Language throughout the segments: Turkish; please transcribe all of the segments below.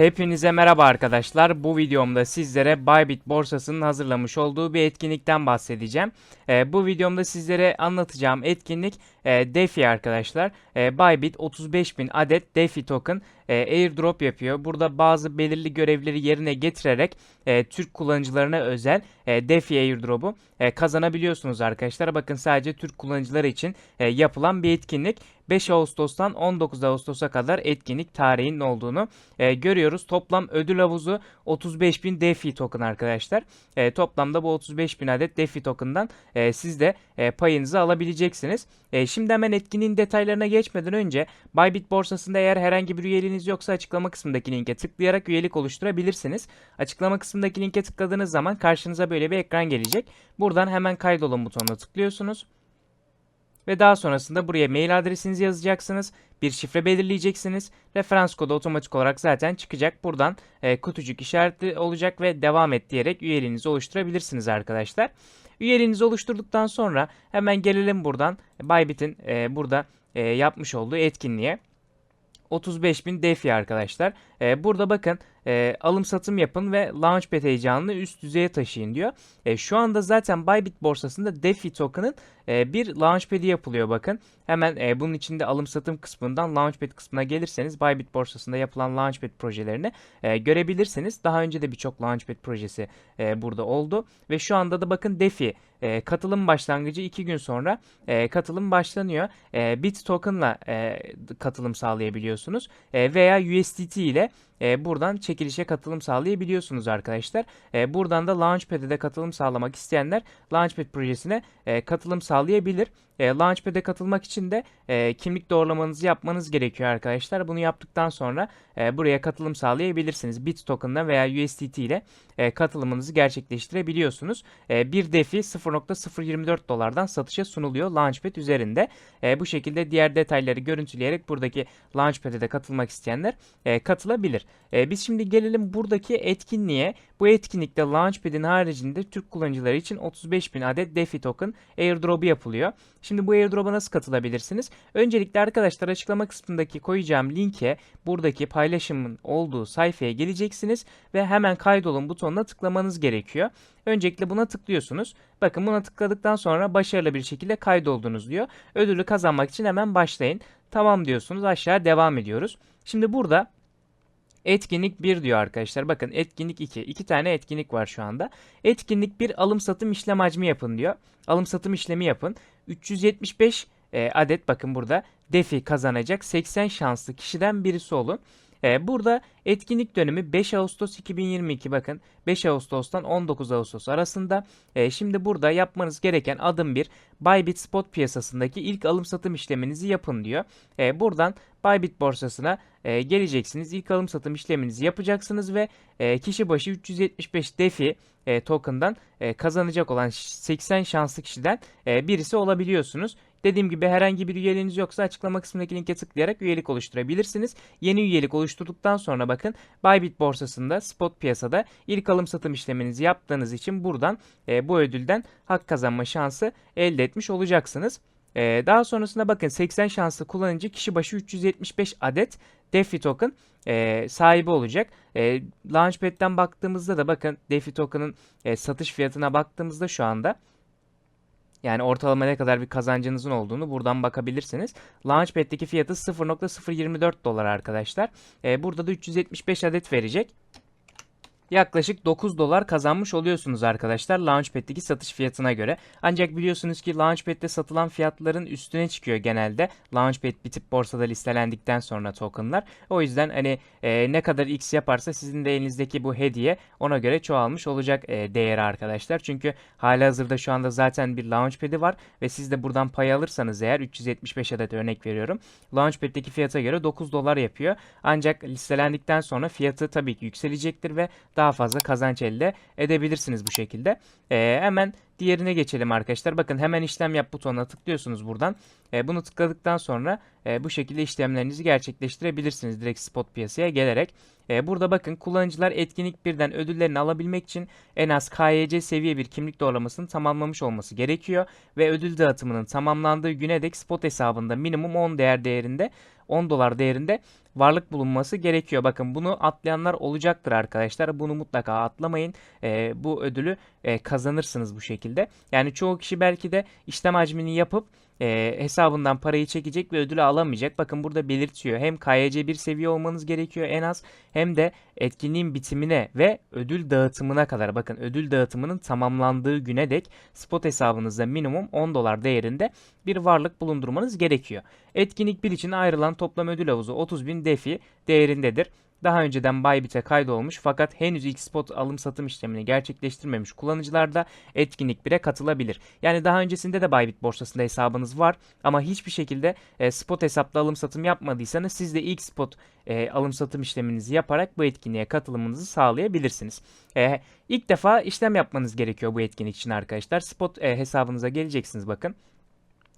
Hepinize merhaba arkadaşlar. Bu videomda sizlere Bybit borsasının hazırlamış olduğu bir etkinlikten bahsedeceğim. Ee, bu videomda sizlere anlatacağım etkinlik e, DeFi arkadaşlar. E, Bybit 35.000 adet DeFi token e, airdrop yapıyor. Burada bazı belirli görevleri yerine getirerek e, Türk kullanıcılarına özel e, DeFi airdrop'u e, kazanabiliyorsunuz arkadaşlar. Bakın sadece Türk kullanıcıları için e, yapılan bir etkinlik. 5 Ağustos'tan 19 Ağustos'a kadar etkinlik tarihinin olduğunu e, görüyoruz. Toplam ödül havuzu 35.000 DeFi token arkadaşlar. E, toplamda bu 35.000 adet DeFi token'dan e, siz de e, payınızı alabileceksiniz. E, şimdi hemen etkinliğin detaylarına geçmeden önce Bybit borsasında eğer herhangi bir üyeliğiniz yoksa açıklama kısmındaki linke tıklayarak üyelik oluşturabilirsiniz. Açıklama kısmındaki linke tıkladığınız zaman karşınıza böyle bir ekran gelecek. Buradan hemen kaydolun butonuna tıklıyorsunuz. Ve daha sonrasında buraya mail adresinizi yazacaksınız. Bir şifre belirleyeceksiniz. Referans kodu otomatik olarak zaten çıkacak. Buradan e, kutucuk işareti olacak ve devam et diyerek üyeliğinizi oluşturabilirsiniz arkadaşlar. Üyeliğinizi oluşturduktan sonra hemen gelelim buradan Bybit'in e, burada e, yapmış olduğu etkinliğe. 35.000 DeFi arkadaşlar. Ee, burada bakın e, alım satım yapın ve Launchpad heyecanını üst düzeye taşıyın diyor. E, şu anda zaten Bybit borsasında DeFi token'ın e, bir Launchpad'i yapılıyor bakın. Hemen e, bunun içinde alım satım kısmından Launchpad kısmına gelirseniz Bybit borsasında yapılan Launchpad projelerini e, görebilirsiniz. Daha önce de birçok Launchpad projesi e, burada oldu. Ve şu anda da bakın DeFi e, katılım başlangıcı 2 gün sonra e, katılım başlanıyor. E, Bit token'la e, katılım sağlayabiliyorsunuz. E, veya USDT ile e, buradan çekilişe katılım sağlayabiliyorsunuz arkadaşlar. E, buradan da Launchpad'e de katılım sağlamak isteyenler Launchpad projesine e, katılım sağlayabilir. E, Launchpad'e katılmak için de e, kimlik doğrulamanızı yapmanız gerekiyor arkadaşlar. Bunu yaptıktan sonra e, buraya katılım sağlayabilirsiniz. Bit token'la veya USDT ile e, katılımınızı gerçekleştirebiliyorsunuz. E, bir defi 0.024 dolardan satışa sunuluyor Launchpad üzerinde. E, bu şekilde diğer detayları görüntüleyerek buradaki Launchpad'e de katılmak isteyenler e, katılabilir. E, biz şimdi gelelim buradaki etkinliğe. Bu etkinlikte Launchpad'in haricinde Türk kullanıcıları için 35.000 adet DeFi token airdrop'u yapılıyor. Şimdi bu airdrop'a nasıl katılabilirsiniz? Öncelikle arkadaşlar açıklama kısmındaki koyacağım linke buradaki paylaşımın olduğu sayfaya geleceksiniz ve hemen kaydolun butonuna tıklamanız gerekiyor. Öncelikle buna tıklıyorsunuz. Bakın buna tıkladıktan sonra başarılı bir şekilde kaydoldunuz diyor. Ödülü kazanmak için hemen başlayın. Tamam diyorsunuz aşağı devam ediyoruz. Şimdi burada Etkinlik 1 diyor arkadaşlar. Bakın etkinlik 2. 2 tane etkinlik var şu anda. Etkinlik 1 alım satım işlem hacmi yapın diyor. Alım satım işlemi yapın. 375 e, adet bakın burada defi kazanacak 80 şanslı kişiden birisi olun. E, burada etkinlik dönemi 5 Ağustos 2022 bakın 5 Ağustos'tan 19 Ağustos arasında. E, şimdi burada yapmanız gereken adım 1 Bybit spot piyasasındaki ilk alım satım işleminizi yapın diyor. E, buradan Bybit borsasına e, geleceksiniz. İlk alım satım işleminizi yapacaksınız ve e, kişi başı 375 defi e, token'dan e, kazanacak olan 80 şanslı kişiden e, birisi olabiliyorsunuz. Dediğim gibi herhangi bir üyeliğiniz yoksa açıklama kısmındaki linke tıklayarak üyelik oluşturabilirsiniz. Yeni üyelik oluşturduktan sonra bakın Bybit borsasında spot piyasada ilk alım satım işleminizi yaptığınız için buradan e, bu ödülden hak kazanma şansı elde etmiş olacaksınız. Ee, daha sonrasında bakın 80 şanslı kullanıcı kişi başı 375 adet DeFi token e, sahibi olacak. E, Launchpad'den baktığımızda da bakın DeFi token'ın e, satış fiyatına baktığımızda şu anda yani ortalama ne kadar bir kazancınızın olduğunu buradan bakabilirsiniz. Launchpad'deki fiyatı 0.024 dolar arkadaşlar. E, burada da 375 adet verecek yaklaşık 9 dolar kazanmış oluyorsunuz arkadaşlar Launchpad'deki satış fiyatına göre. Ancak biliyorsunuz ki Launchpad'de satılan fiyatların üstüne çıkıyor genelde. Launchpad bitip borsada listelendikten sonra tokenlar. O yüzden hani e, ne kadar X yaparsa sizin de elinizdeki bu hediye ona göre çoğalmış olacak e, değeri arkadaşlar. Çünkü hala hazırda şu anda zaten bir Launchpad'i var ve siz de buradan pay alırsanız eğer 375 adet örnek veriyorum. Launchpad'deki fiyata göre 9 dolar yapıyor. Ancak listelendikten sonra fiyatı tabii ki yükselecektir ve fazla kazanç elde edebilirsiniz bu şekilde. Ee, hemen diğerine geçelim arkadaşlar. Bakın hemen işlem yap butonuna tıklıyorsunuz buradan. E, bunu tıkladıktan sonra e, bu şekilde işlemlerinizi gerçekleştirebilirsiniz direkt spot piyasaya gelerek. E, burada bakın kullanıcılar etkinlik birden ödüllerini alabilmek için en az KYC seviye bir kimlik doğrulamasını tamamlamış olması gerekiyor ve ödül dağıtımının tamamlandığı güne dek spot hesabında minimum 10 değer değerinde 10 dolar değerinde varlık bulunması gerekiyor. Bakın bunu atlayanlar olacaktır arkadaşlar. Bunu mutlaka atlamayın. E, bu ödülü e, kazanırsınız bu şekilde. Yani çoğu kişi belki de işlem hacmini yapıp e, hesabından parayı çekecek ve ödülü alamayacak. Bakın burada belirtiyor. Hem KYC bir seviye olmanız gerekiyor en az hem de etkinliğin bitimine ve ödül dağıtımına kadar bakın ödül dağıtımının tamamlandığı güne dek spot hesabınızda minimum 10 dolar değerinde bir varlık bulundurmanız gerekiyor. Etkinlik 1 için ayrılan toplam ödül havuzu 30.000 defi değerindedir daha önceden Bybit'e kaydolmuş fakat henüz ilk spot alım satım işlemini gerçekleştirmemiş kullanıcılar da etkinlik 1'e katılabilir. Yani daha öncesinde de Bybit borsasında hesabınız var ama hiçbir şekilde e, spot hesapta alım satım yapmadıysanız siz de ilk spot e, alım satım işleminizi yaparak bu etkinliğe katılımınızı sağlayabilirsiniz. E, ilk defa işlem yapmanız gerekiyor bu etkinlik için arkadaşlar. Spot e, hesabınıza geleceksiniz bakın.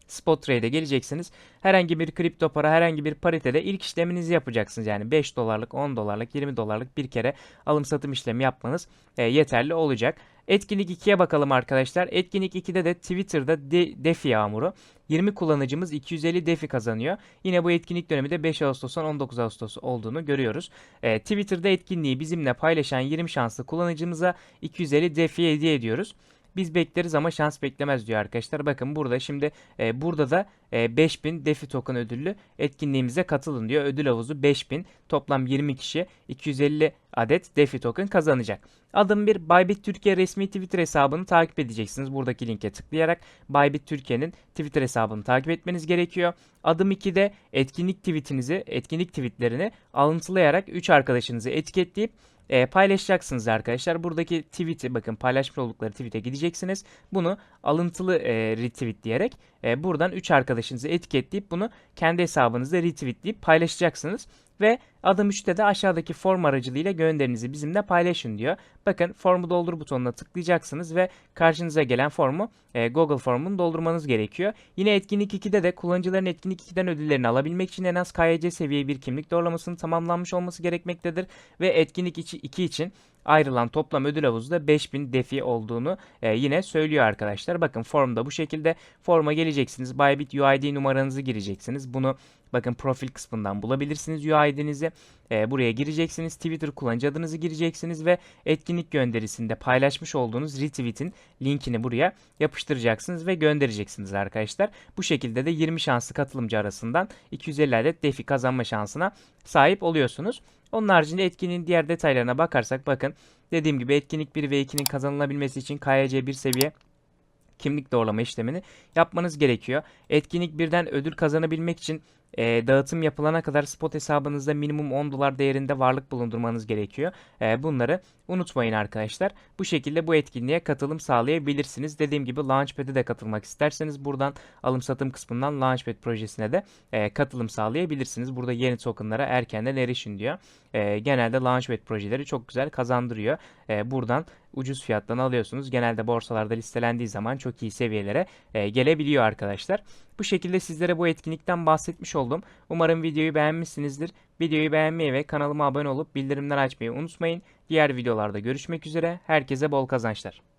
Spot trade'e geleceksiniz. Herhangi bir kripto para, herhangi bir paritede ilk işleminizi yapacaksınız. Yani 5 dolarlık, 10 dolarlık, 20 dolarlık bir kere alım satım işlemi yapmanız e, yeterli olacak. Etkinlik 2'ye bakalım arkadaşlar. Etkinlik 2'de de Twitter'da de, DeFi yağmuru. 20 kullanıcımız 250 DeFi kazanıyor. Yine bu etkinlik dönemi de 5 Ağustos'tan 19 Ağustos olduğunu görüyoruz. E, Twitter'da etkinliği bizimle paylaşan 20 şanslı kullanıcımıza 250 DeFi hediye ediyoruz. Biz bekleriz ama şans beklemez diyor arkadaşlar. Bakın burada şimdi e, burada da e, 5000 DeFi token ödüllü etkinliğimize katılın diyor. Ödül havuzu 5000 toplam 20 kişi 250 adet DeFi token kazanacak. Adım 1 Bybit Türkiye resmi Twitter hesabını takip edeceksiniz. Buradaki linke tıklayarak Bybit Türkiye'nin Twitter hesabını takip etmeniz gerekiyor. Adım 2'de etkinlik tweetinizi, etkinlik tweetlerini alıntılayarak 3 arkadaşınızı etiketleyip e, paylaşacaksınız arkadaşlar. Buradaki tweet'i bakın paylaşmış oldukları tweet'e gideceksiniz. Bunu alıntılı e, retweet diyerek e, buradan 3 arkadaşınızı etiketleyip bunu kendi hesabınızda retweetleyip paylaşacaksınız. Ve adım 3'te de aşağıdaki form aracılığıyla gönderinizi bizimle paylaşın diyor. Bakın formu doldur butonuna tıklayacaksınız ve karşınıza gelen formu e, Google formunu doldurmanız gerekiyor. Yine etkinlik 2'de de kullanıcıların etkinlik 2'den ödüllerini alabilmek için en az KYC seviye bir kimlik doğrulamasının tamamlanmış olması gerekmektedir. Ve etkinlik 2 için ayrılan toplam ödül havuzunda 5000 defi olduğunu e, yine söylüyor arkadaşlar. Bakın formda bu şekilde forma geleceksiniz. Bybit UID numaranızı gireceksiniz. Bunu bakın profil kısmından bulabilirsiniz UID'nizi. E, buraya gireceksiniz. Twitter kullanıcı adınızı gireceksiniz ve etkinlik gönderisinde paylaşmış olduğunuz retweet'in linkini buraya yapıştıracaksınız ve göndereceksiniz arkadaşlar. Bu şekilde de 20 şanslı katılımcı arasından 250 adet defi kazanma şansına sahip oluyorsunuz. Onun haricinde etkinliğin diğer detaylarına bakarsak bakın dediğim gibi etkinlik 1 ve 2'nin kazanılabilmesi için KYC 1 seviye kimlik doğrulama işlemini yapmanız gerekiyor. Etkinlik birden ödül kazanabilmek için e, dağıtım yapılana kadar spot hesabınızda minimum 10 dolar değerinde varlık bulundurmanız gerekiyor. E, bunları unutmayın arkadaşlar. Bu şekilde bu etkinliğe katılım sağlayabilirsiniz. Dediğim gibi Launchpad'e de katılmak isterseniz buradan alım satım kısmından Launchpad projesine de e, katılım sağlayabilirsiniz. Burada yeni tokenlara erkenden erişin diyor. E, genelde Launchpad projeleri çok güzel kazandırıyor. E, buradan ucuz fiyattan alıyorsunuz. Genelde borsalarda listelendiği zaman çok iyi seviyelere e, gelebiliyor arkadaşlar. Bu şekilde sizlere bu etkinlikten bahsetmiş oldum. Umarım videoyu beğenmişsinizdir. Videoyu beğenmeyi ve kanalıma abone olup bildirimler açmayı unutmayın. Diğer videolarda görüşmek üzere. Herkese bol kazançlar.